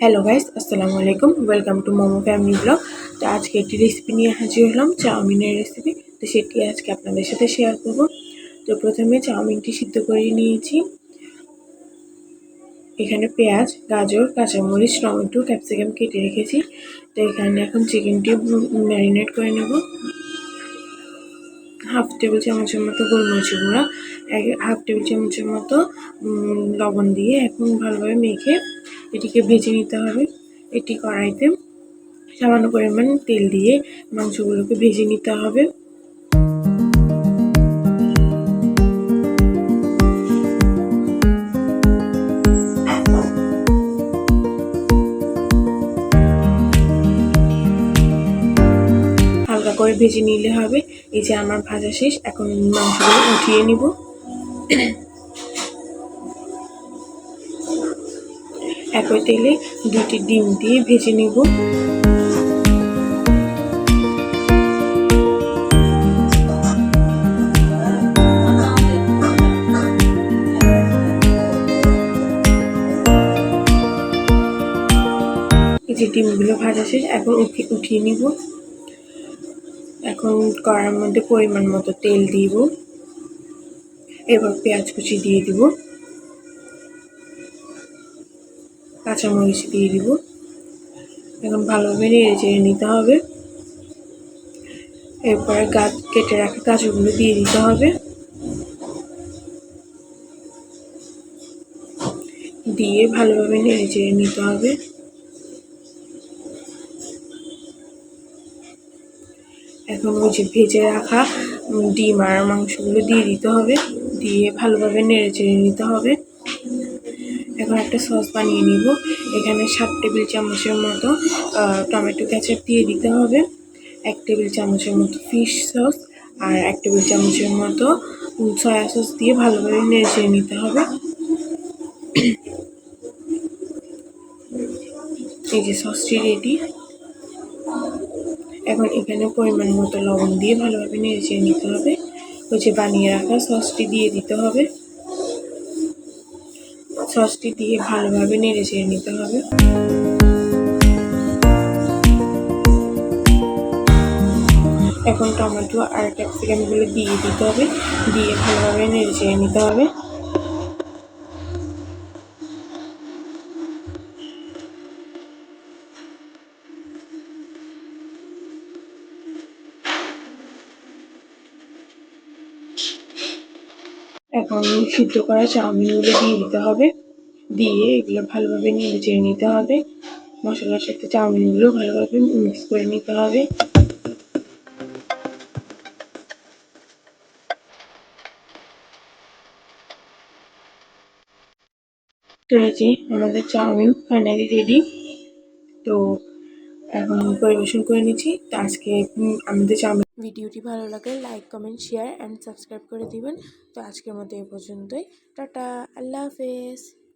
Hello guys আসসালামু আলাইকুম। Welcome to Momo family vlog তো আজকে একটি রেসিপি নিয়ে হাজির হলাম, চাউমিনের রেসিপি তো সেটি আজকে আপনাদের সাথে শেয়ার করব। তো প্রথমে চাউমিনটি সিদ্ধ করে নিয়েছি। এখানে পেঁয়াজ, গাজর, কাঁচামরিচ, টমেটো ক্যাপসিকাম কেটে রেখেছি। তো এখানে এখন চিকেনটি ম্যারিনেট করে নেব। হাফ টেবিল চামচের মতো গোলমরিচের গুঁড়া হাফ টেবিল চামচের মতো লবণ দিয়ে এখন ভালোভাবে মেখে এটিকে ভেজে নিতে হবে। এটি কড়াইতে সামান্য পরিমাণ তেল দিয়ে মাংসগুলোকে ভেজে নিতে হবে। হালকা করে ভেজে নিলে হবে। এই যে আমার ভাজা শেষ, এখন মাংসগুলো উঠিয়ে নিব। একই তেলে দুটি ডিম দিয়ে ভেজে নেব। যে ডিমগুলো ভাজা শেষ, এখন উঠিয়ে নিব। এখন কড়ার মধ্যে পরিমাণ মতো তেল দিব। এবার পেঁয়াজ কুচি দিয়ে দিব। কাঁচামরিচ দিয়ে দিব। এখন ভালোভাবে নেড়ে চেড়ে নিতে হবে। এরপরে গাছ কেটে রাখা কাঁচাগুলো দিয়ে দিতে হবে। দিয়ে ভালোভাবে নেড়ে চেড়ে নিতে হবে। এখন ওই যে ভেজে রাখা ডিম আর মাংসগুলো দিয়ে দিতে হবে। দিয়ে ভালোভাবে নেড়ে চেড়ে নিতে হবে। এখন একটা সস বানিয়ে নিব। এখানে সাত টেবিল চামচের মতো টমেটো ক্যাচাপ দিয়ে দিতে হবে। এক টেবিল চামচের মতো ফিশ সস আর এক টেবিল চামচের মতো সয়া সস দিয়ে ভালোভাবে নেড়ে নিতে হবে। এই যে সসটি রেডি এখন এখানে পরিমাণ মতো লবণ দিয়ে ভালোভাবে নেড়ে নিতে হবে। ওই যে বানিয়ে রাখা সসটি দিয়ে দিতে হবে। সসটি দিয়ে ভালোভাবে নেড়ে চেড়ে নিতে হবে। এখন টমেটো আর ক্যাপসিকামগুলো দিয়ে দিতে হবে, দিয়ে ভালোভাবে নেড়ে চেড়ে নিতে হবে। এখন সিদ্ধ করা চাউমিনগুলো দিয়ে দিতে হবে। দিয়ে এগুলো ভালোভাবে নিয়ে চেড়ে নিতে হবে। মশলার সাথে চাউমিনগুলো ভালোভাবে মিক্স করে নিতে হবে। তো আমাদের চাউমিন ফাইনালি রেডি তো এখন পরিবেশন করে নিচ্ছি। তো আজকে আমাদের চাউমিন ভিডিওটি ভালো লাগে like comment share and subscribe করে দিবেন। তো আজকের মতো এই পর্যন্তই। টাটা, আল্লাহ হাফেজ।